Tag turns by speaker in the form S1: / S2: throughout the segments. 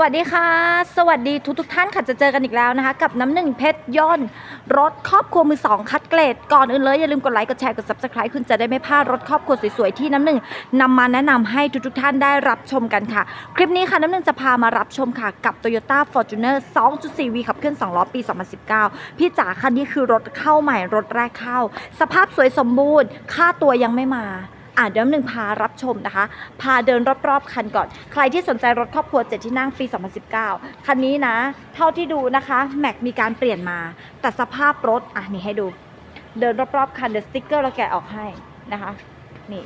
S1: วัสดีค่ะ สวัสดีทุกทุกท่านค่ะจะเจอกันอีกแล้วนะคะ กับน้ำหนึ่งเพชรย่นรถครอบครัวมือสองคัดเกรดก่อนอื่นเลย อย่าลืมกดไลค์กดแชร์กด subscribe คุณจะได้ไม่พลาดรถครอบครัวสวยๆที่น้ำหนึ่งนำมาแนะนำให้ทุกทุกท่านได้รับชมกันค่ะ คลิปนี้ค่ะน้ำหนึ่งจะพามารับชมค่ะกับ Toyota Fortuner 2.4V ขับเคลื่อน2ล้อปี 2019 พี่จ๋าคันนี้คือรถเข้าใหม่รถแรกเข้า สภาพสวยสมบูรณ์ ค่าตัวยังไม่มา อะเดี๋ยวหนึ่งพารับชมนะคะ พาเดินรอบๆคันก่อน ใครที่สนใจรถครอบครัวเจ็ดที่นั่งปี 2019 คันนี้นะ เท่าที่ดูนะคะแม็กมีการเปลี่ยนมา แต่สภาพรถอะนี่ให้ดู เดินรอบๆคันเดี๋ยวสติ๊กเกอร์เราแกะออกให้นะคะ นี่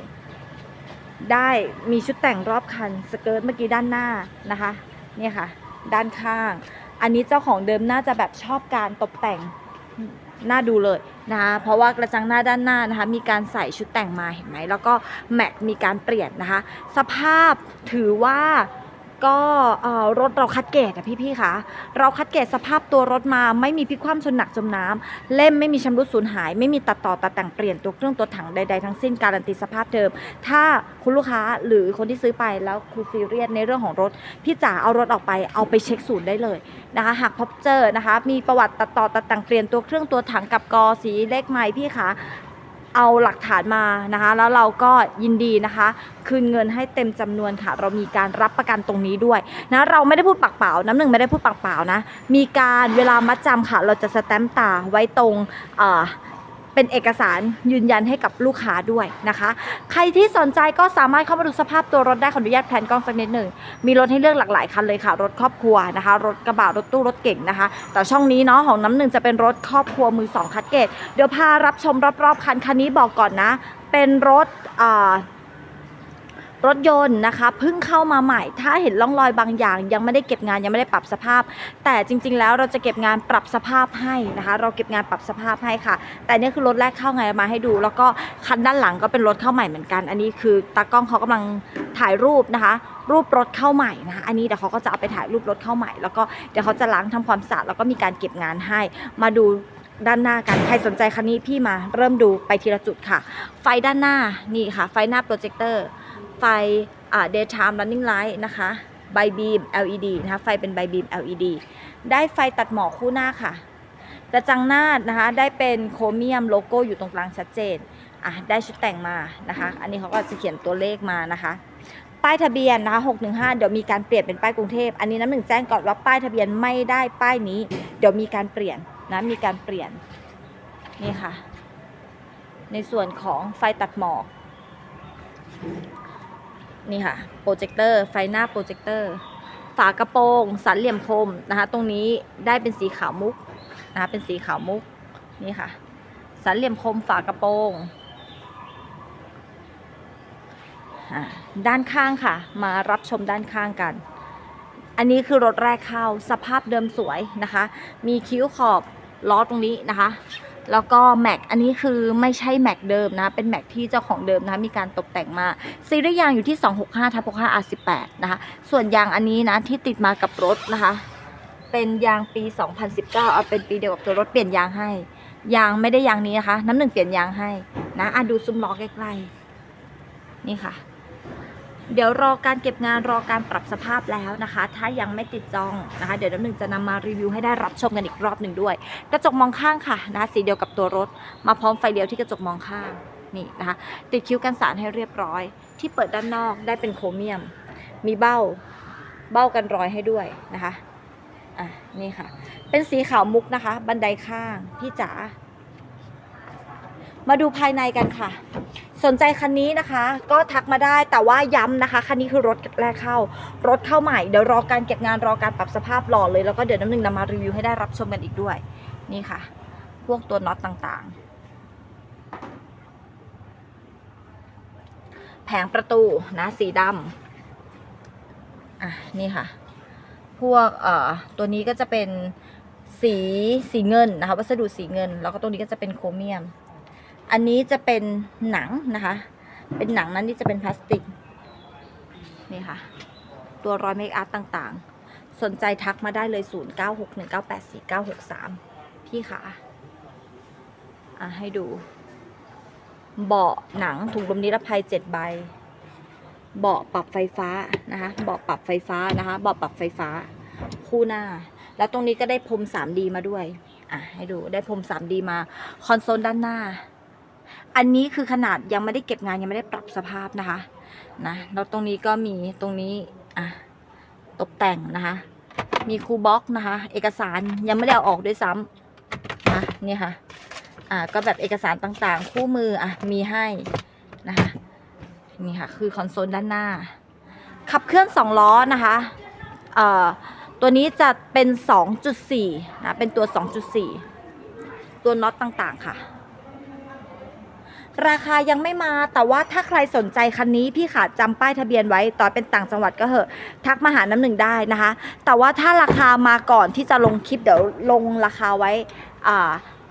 S1: ได้มีชุดแต่งรอบคันสเกิร์ตเมื่อกี้ด้านหน้านะคะ เนี่ยค่ะ ด้านข้าง อันนี้เจ้าของเดิมน่าจะแบบชอบการตกแต่ง น่าดูเลยนะคะเพราะว่ากระจังหน้าด้านหน้านะคะมีการใส่ชุดแต่งมาเห็นไหมแล้วก็แม็กมีการเปลี่ยนนะคะ สภาพถือว่า ก็รถเราคัดเกรดอะพี่ๆคะเราคัดเกรดสภาพตัวรถมาไม่มีพลิกคว่ำชนหนักจมน้ำเล่มไม่มีชำรุดสูญหาย ไม่มีตัดต่อตัดแต่งเปลี่ยนตัวเครื่องตัวถังใดๆทั้งสิ้นการันตีสภาพเดิม ถ้าคุณลูกค้าหรือคนที่ซื้อไปแล้วคุณซีเรียสในเรื่องของรถ พี่จ๋าเอารถออกไปเอาไปเช็คศูนย์ได้เลยนะคะหากพบเจอนะคะมีประวัติตัดต่อตัดแต่งเปลี่ยนตัวเครื่องตัวถังกับกอสีเลขไม้พี่คะ เอาหลักฐานมานะคะ แล้วเราก็ยินดีนะคะ คืนเงินให้เต็มจำนวนค่ะ เรามีการรับประกันตรงนี้ด้วยนะเราไม่ได้พูดปากเปล่า น้ำหนึ่งไม่ได้พูดปากเปล่านะ มีการเวลามัดจำค่ะ เราจะสแตมป์ตาไว้ตรง เป็นเอกสารยืนยันให้กับลูกค้าด้วยนะคะ ใครที่สนใจก็สามารถเข้ามาดูสภาพตัวรถได้ขออนุญาตแพนกล้องสักนิดหนึ่งมีรถให้เลือกหลากหลายคันเลยค่ะ รถครอบครัวนะคะ รถกระบะรถตู้รถเก่งนะคะ แต่ช่องนี้เนาะของน้ำหนึ่งจะเป็นรถครอบครัวมือสองคัดเกตเดี๋ยวพารับชมรอบๆคันคันนี้บอกก่อนนะ เป็นรถอ่า รถยนต์นะคะเพิ่งเข้ามาใหม่ ถ้าเห็นร่องรอยบางอย่าง ยังไม่ได้เก็บงานยังไม่ได้ปรับสภาพ แต่จริง ๆ แล้วเราจะเก็บงานปรับสภาพให้นะคะ เราเก็บงานปรับสภาพให้ค่ะ แต่นี่คือรถแรกเข้าไงมาให้ดู แล้วก็คันด้านหลังก็เป็นรถเข้าใหม่เหมือนกัน อันนี้คือตากล้องเขากำลังถ่ายรูปนะคะ รูปรถเข้าใหม่นะคะอันนี้เดี๋ยวเขาก็จะเอาไปถ่ายรูปรถเข้าใหม่ แล้วก็เดี๋ยวเขาจะล้างทำความสะอาดแล้วก็มีการเก็บงานให้มาดู ด้านหน้ากัน ใครสนใจคันนี้พี่มาเริ่มดูไปทีละจุดค่ะ ไฟด้านหน้านี่ค่ะ ไฟหน้าโปรเจคเตอร์ ไฟอ่า daytime running light นะคะ by beam LED นะคะไฟเป็น by beam LED ได้ไฟตัดหมอกคู่หน้าค่ะกระจังหน้านะคะได้เป็นโครเมียมโลโก้อยู่ตรงกลางชัดเจนอะได้ชุดแต่งมานะคะ อันนี้เขาก็จะเขียนตัวเลขมานะคะป้ายทะเบียนนะคะ615 เดี๋ยวมีการเปลี่ยนเป็นป้ายกรุงเทพ อันนี้น้ำหนึ่งแจ้งก่อนว่าป้ายทะเบียนไม่ได้ป้ายนี้ เดี๋ยวมีการเปลี่ยน นะมีการเปลี่ยนนี่ค่ะ ในส่วนของไฟตัดหมอก นี่ค่ะโปรเจคเตอร์ไฟหน้าโปรเจคเตอร์ฝากระโปรงสันเหลี่ยมคมนะคะ ตรงนี้ได้เป็นสีขาวมุกนะคะเป็นสีขาวมุกนี่ค่ะ สันเหลี่ยมคมฝากระโปรงด้านข้างค่ะ มารับชมด้านข้างกัน อันนี้คือรถแรกเข้าสภาพเดิมสวยนะคะ มีคิ้วขอบล้อตรงนี้นะคะ แล้วก็แม็กอันนี้คือไม่ใช่แม็กเดิมนะ เป็นแม็กที่เจ้าของเดิมนะคะมีการตกแต่งมาซีรีส์ยางอยู่ที่ 265ทับ65 R18 นะคะ ส่วนยางอันนี้นะที่ติดมากับรถนะคะ เป็นยางปี 2019 เอาเป็นปีเดียวกับตัวรถเปลี่ยนยางให้ ยางไม่ได้ยางนี้นะคะ น้ำหนึ่งเปลี่ยนยางให้นะอะดูซุ้มล้อใกล้ๆนี่ค่ะ เดี๋ยวรอการเก็บงานรอการปรับสภาพแล้วนะคะ ถ้ายังไม่ติดจองนะคะ เดี๋ยวน้ำหนึ่งจะนำมารีวิวให้ได้รับชมกันอีกรอบหนึ่งด้วย กระจกมองข้างค่ะนะะสีเดียวกับตัวรถ มาพร้อมไฟเลี้ยวที่กระจกมองข้างนี่นะคะ ติดคิ้วกันสารให้เรียบร้อย ที่เปิดด้านนอกได้เป็นโครเมียม มีเบ้าเบ้ากันรอยให้ด้วยนะคะอะนี่ค่ะ เป็นสีขาวมุกนะคะ บันไดข้างพี่จ๋ามาดูภายในกันค่ะ สนใจคันนี้นะคะ ก็ทักมาได้แต่ว่าย้ำนะคะ คันนี้คือรถแรกเข้า รถเข้าใหม่เดี๋ยวรอการเก็บงานรอการปรับสภาพหล่อเลย แล้วก็เดี๋ยวน้ำหนึ่งนำมารีวิวให้ได้รับชมกันอีกด้วย นี่ค่ะ พวกตัวน็อตต่างๆ แผงประตูนะสีดำอะนี่ค่ะ พวกเอ่อตัวนี้ก็จะเป็นสีสีเงินนะคะ วัสดุสีเงิน แล้วก็ตรงนี้ก็จะเป็นโครเมียม อันนี้จะเป็นหนังนะคะ เป็นหนังนั้นนี่จะเป็นพลาสติก นี่ค่ะ ตัวรอยเมคอัพต่างๆ สนใจทักมาได้เลย 0961984963 พี่ค่ะอะ ให้ดู เบาะหนังถุงลมนิรภัย7ใบ เบาะปรับไฟฟ้านะคะ เบาะปรับไฟฟ้านะคะ เบาะปรับไฟฟ้า คู่หน้า แล้วตรงนี้ก็ได้พรม 3D มาด้วย อะ ให้ดู ได้พรม 3D มา คอนโซลด้านหน้า อันนี้คือขนาดยังไม่ได้เก็บงานยังไม่ได้ปรับสภาพนะคะนะแล้วตรงนี้ก็มีตรงนี้อะตกแต่งนะคะ มีคูลบ็อกนะคะ เอกสารยังไม่ได้เอาออกด้วยซ้ำนะนี่ค่ะอ่าก็แบบเอกสารต่างๆ คู่มืออะมีให้นะคะนี่ค่ะคือคอนโซลด้านหน้า ขับเคลื่อน2ล้อนะคะเอ่อตัวนี้จะเป็น 2.4นะเป็นตัว 2.4 ตัวน็อตต่างๆค่ะ ราคายังไม่มาแต่ว่าถ้าใครสนใจคันนี้พี่ขาจำป้ายทะเบียนไว้ตอนเป็นต่างจังหวัดก็เหอะ ทักมาหาน้ำหนึ่งได้นะคะ แต่ว่าถ้าราคามาก่อนที่จะลงคลิปเดี๋ยวลงราคาไว้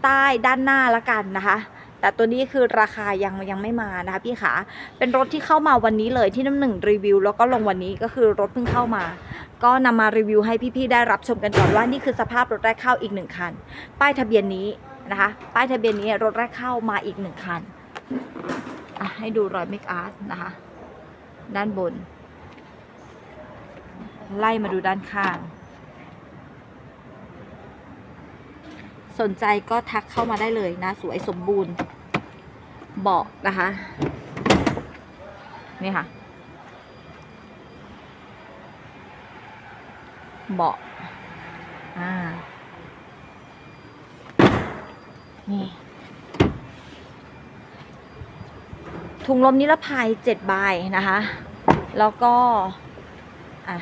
S1: ใต้ด้านหน้าละกันนะคะ แต่ตัวนี้คือราคายังยังไม่มานะคะพี่ขาเป็นรถที่เข้ามาวันนี้เลยที่น้ำหนึ่งรีวิว แล้วก็ลงวันนี้ก็คือรถเพิ่งเข้ามาก็นำมารีวิวให้พี่ๆได้รับชมกันก่อนว่านี่คือสภาพรถแรกเข้าอีกหนึ่งคัน ป้ายทะเบียนนี้นะคะ ป้ายทะเบียนนี้รถแรกเข้ามาอีกหนึ่งคัน ให้ดูรอยเมคอาร์ตนะคะ ด้านบน ไล่มาดูด้านข้าง สนใจก็ทักเข้ามาได้เลยนะ สวยสมบูรณ์ เบาะนะคะ นี่ค่ะ เบาะ อ่า นี่ ถุงลมนิรภัย7ใบนะคะ แล้วก็อะ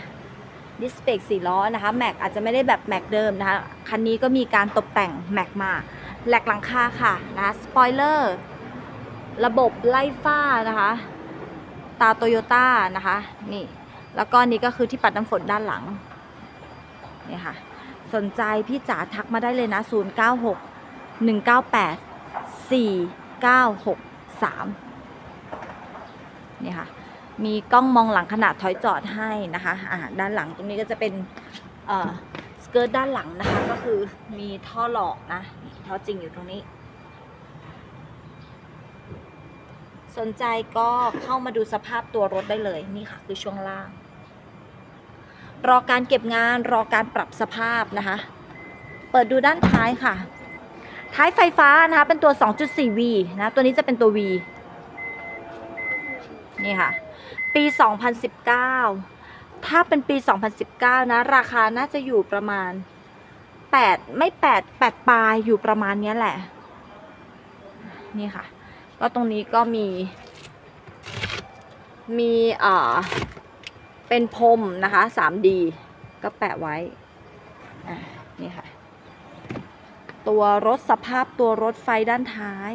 S1: ดิสเบรกสี่ล้อนะคะแม็กอาจจะไม่ได้แบบแม็กเดิมนะคะคันนี้ก็มีการตกแต่งแม็กมาแหลกหลังคาค่ะนะคะสปอยเลอร์ระบบไล่ฝ้านะคะ ตาโตโยต้านะคะนี่แล้วก็นี่ก็คือที่ปัดน้ำฝนด้านหลังนี่ค่ะสนใจพี่จ๋าทักมาได้เลยนะ 0 9 6 1 9 8 4 9 6 3 นี่ค่ะ มีกล้องมองหลังขนาดถอยจอดให้นะคะอ่าด้านหลังตรงนี้ก็จะเป็นเอ่อสเกิร์ตด้านหลังนะคะ ก็คือมีท่อหลอกนะท่อจริงอยู่ตรงนี้ สนใจก็เข้ามาดูสภาพตัวรถได้เลยนี่ค่ะ คือช่วงล่าง รอการเก็บงานรอการปรับสภาพนะคะ เปิดดูด้านท้ายค่ะ ท้ายไฟฟ้านะคะเป็นตัว 2.4V นะตัวนี้จะเป็นตัว V นี่ค่ะ ปี 2019 ถ้าเป็นปี 2019 นะ ราคาน่าจะอยู่ประมาณ 8 ไม่ 8 8ปลายอยู่ประมาณนี้แหละ นี่ค่ะ ก็ตรงนี้ก็มี มีเอ่อ เป็นพรมนะคะ 3D ก็แปะไว้ อะนี่ค่ะ ตัวรถสภาพตัวรถไฟด้านท้าย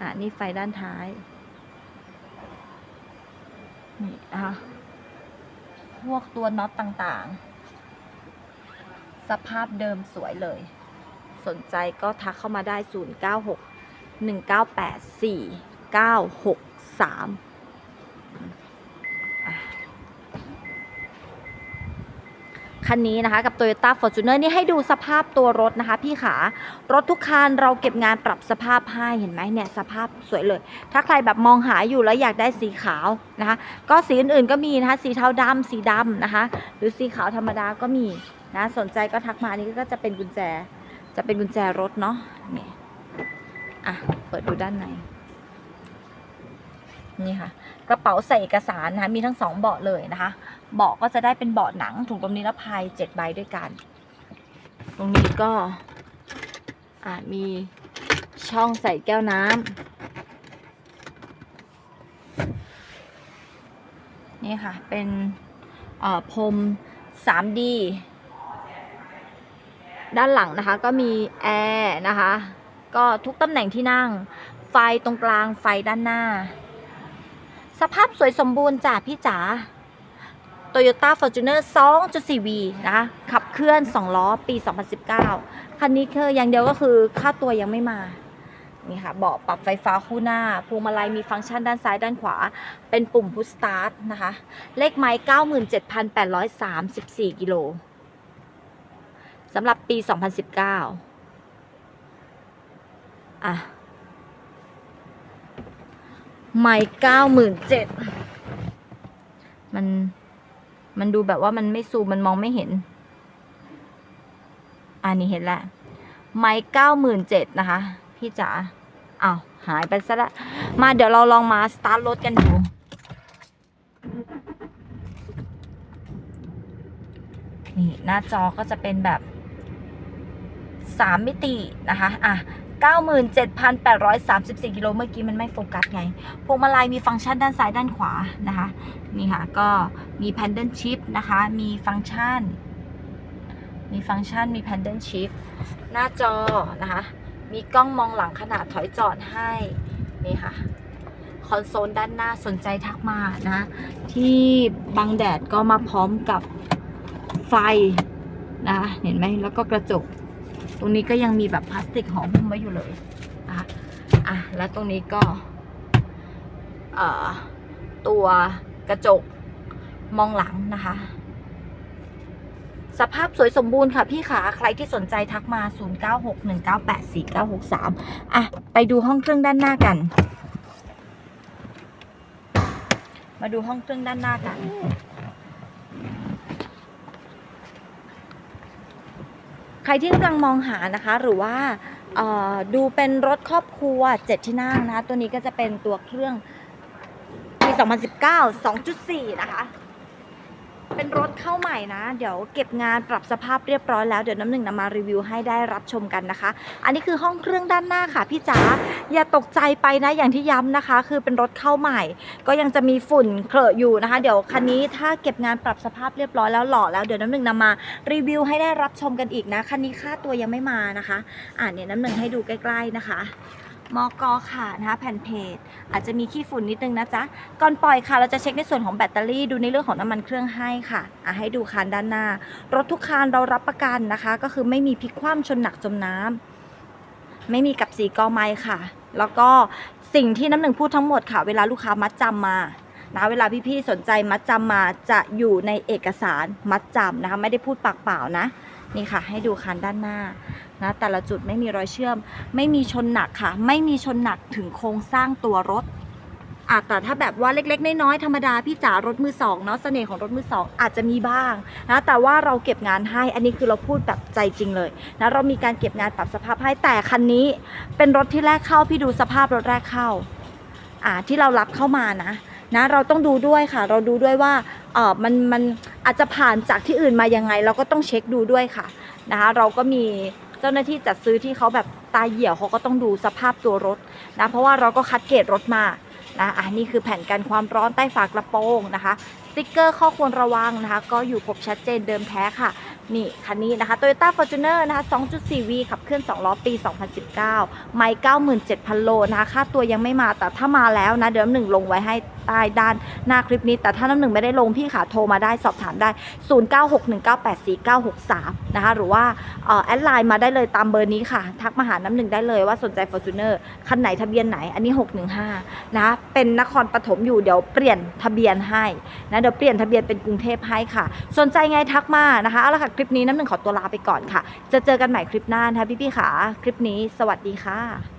S1: อะนี่ไฟด้านท้าย นี่นะคะพวกตัวน็อตต่างๆ สภาพเดิมสวยเลย สนใจก็ทักเข้ามาได้ 096 198 4963อะ คันนี้นะคะกับ Toyota Fortuner นี่ให้ดูสภาพตัวรถนะคะ พี่ขารถทุกคันเราเก็บงานปรับสภาพให้เห็นไหมเนี่ยสภาพสวยเลย ถ้าใครแบบมองหาอยู่แล้วอยากได้สีขาวนะคะ ก็สีอื่นๆก็มีนะคะ สีเทาดำสีดำนะคะ หรือสีขาวธรรมดาก็มีนะสนใจก็ทักมาอันนี้ก็จะเป็นกุญแจ จะเป็นกุญแจรถเนาะนี่อะเปิดดูด้านใน นี่ค่ะ กระเป๋าใส่เอกสารนะคะมีทั้งสองเบาะเลยนะคะ เบาะก็จะได้เป็นเบาะหนังถุงลมนิรภัยเจ็ดใบด้วยกัน ตรงนี้ก็มีช่องใส่แก้วน้ำนี่ค่ะ เป็นพรม 3D ด้านหลังนะคะก็มีแอร์นะคะ ก็ทุกตำแหน่งที่นั่ง ไฟตรงกลางไฟด้านหน้า สภาพสวยสมบูรณ์จ้ะพี่จ๋า Toyota Fortuner 2.4V นะคะ ขับเคลื่อน 2 ล้อ ปี 2019 คันนี้คืออย่างเดียวก็คือค่าตัวยังไม่มา นี่ค่ะเบาะปรับไฟฟ้าคู่หน้า พวงมาลัยมีฟังก์ชันด้านซ้ายด้านขวา เป็นปุ่มพุชสตาร์ทนะคะ เลขไม้ 97,834 กิโลสำหรับปี 2019 อะ ไม่เก้าหมื่นเจ็ดมันมันดูแบบว่ามันไม่ซูมมันมองไม่เห็น อันนี้เห็นแล้วไม่เก้าหมื่นเจ็ดนะคะ พี่จ๋าอ้าวหายไปซะละ มาเดี๋ยวเราลองมาสตาร์ทรถกันดูนี่หน้าจอก็จะเป็นแบบสามมิตินะคะ อะ 97,834กิโลเมื่อกี้มันไม่โฟกัสไง พวงมาลัยมีฟังก์ชันด้านซ้ายด้านขวานะคะ นี่ค่ะ ก็มี Pendant Shift นะคะ มีฟังก์ชัน มีฟังก์ชัน มี Pendant Shift หน้าจอนะคะ มีกล้องมองหลังขนาดถอยจอดให้ นี่ค่ะ คอนโซลด้านหน้าสนใจทักมานะ ที่บังแดดก็มาพร้อมกับไฟนะ เห็นไหม แล้วก็กระจก ตรงนี้ก็ยังมีแบบพลาสติกห่อหุ้มไว้อยู่เลยนะคะอะแล้วตรงนี้ก็เอ่อตัวกระจกมองหลังนะคะ สภาพสวยสมบูรณ์ค่ะพี่ขาใครที่สนใจทักมา 0961984963 อะ ไปดูห้องเครื่องด้านหน้ากัน มาดูห้องเครื่องด้านหน้ากัน ใครที่กำลังมองหานะคะ หรือว่าดูเป็นรถครอบครัว 7 ที่นั่งนะคะตัวนี้ก็จะเป็นตัวเครื่องปี 2019 2.4 นะคะ เป็นรถเข้าใหม่นะ เดี๋ยวเก็บงานปรับสภาพเรียบร้อยแล้ว เดี๋ยวน้ำหนึ่งนำมารีวิวให้ได้รับชมกันนะคะ อันนี้คือห้องเครื่องด้านหน้าค่ะพี่จ๋า อย่าตกใจไปนะอย่างที่ย้ำนะคะ คือเป็นรถเข้าใหม่ ก็ยังจะมีฝุ่นเคลอะอยู่นะคะ เดี๋ยวคันนี้ถ้าเก็บงานปรับสภาพเรียบร้อยแล้วหล่อแล้วเดี๋ยวน้ำหนึ่งนำมารีวิวให้ได้รับชมกันอีกนะคันนี้ค่าตัวยังไม่มานะคะอ่าเนี่ยน้ำหนึ่งให้ดูใกล้ ๆนะคะมอกอค่ะนะคะแผ่นเพจอาจจะมีขี้ฝุ่นนิดนึงนะจ๊ะ ก่อนปล่อยค่ะเราจะเช็คในส่วนของแบตเตอรี่ดูในเรื่องของน้ำมันเครื่องให้ค่ะอะ ให้ดูคันด้านหน้า รถทุกคันเรารับประกันนะคะ ก็คือไม่มีพลิกคว่ำชนหนักจมน้ำไม่มีกับสีกอไม้ค่ะ แล้วก็สิ่งที่น้ำหนึ่งพูดทั้งหมดค่ะ เวลาลูกค้ามัดจำมานะเวลาพี่ๆสนใจมัดจำมาจะอยู่ในเอกสารมัดจำนะคะ ไม่ได้พูดปากเปล่านะ นี่ค่ะ ให้ดูคันด้านหน้านะแต่ละจุดไม่มีรอยเชื่อม ไม่มีชนหนักค่ะ ไม่มีชนหนักถึงโครงสร้างตัวรถ อาแต่ถ้าแบบว่าเล็กๆ น้อยๆ ธรรมดาพี่จ๋ารถมือสองเนาะเสน่ห์ของรถมือสองอาจจะมีบ้างนะแต่ว่าเราเก็บงานให้อันนี้คือเราพูดแบบใจจริงเลยนะเรามีการเก็บงานปรับสภาพให้แต่คันนี้เป็นรถที่แรกเข้าพี่ดูสภาพรถแรกเข้าอ่าที่เรารับเข้ามานะนะเราต้องดูด้วยค่ะ เราดูด้วยว่าเออมันมันอาจจะผ่านจากที่อื่นมายังไง เราก็ต้องเช็คดูด้วยค่ะนะคะเราก็มีเจ้าหน้าที่จัดซื้อที่เขาแบบตาเหี่ยวเขาก็ต้องดูสภาพตัวรถนะเพราะว่าเราก็คัดเกรดรถมา นะอันนี่คือแผ่นกันความร้อนใต้ฝากระโปรงนะคะสติ๊กเกอร์ข้อควรระวังนะคะ ก็อยู่ครบชัดเจนเดิมแท้ค่ะนี่คันนี้นะคะ Toyota Fortuner นะคะ 2.4V ขับเคลื่อน 2 ล้อปี 2019 ไม่97,000 โลนะคะ ค่าตัวยังไม่มาแต่ถ้ามาแล้วนะ เดิมหนึ่งลงไว้ให้ ใต้ด้านหน้าคลิปนี้ แต่ถ้าน้ำหนึ่งไม่ได้ลงพี่ขาโทรมาได้สอบถามได้ 0961984963 นะคะ หรือว่าแอดไลน์มาได้เลยตามเบอร์นี้ค่ะ ทักมาหาน้ำหนึ่งได้เลยว่าสนใจ Fortuner คันไหนทะเบียนไหน อันนี้ 615 นะเป็นนครปฐมอยู่เดี๋ยวเปลี่ยนทะเบียนให้นะเดี๋ยวเปลี่ยนทะเบียนเป็นกรุงเทพให้ค่ะ สนใจไงทักมานะคะเอาละค่ะคลิปนี้น้ำหนึ่งขอตัวลาไปก่อนค่ะ จะเจอกันใหม่คลิปหน้านะคะพี่ๆค่ะคลิปนี้สวัสดีค่ะ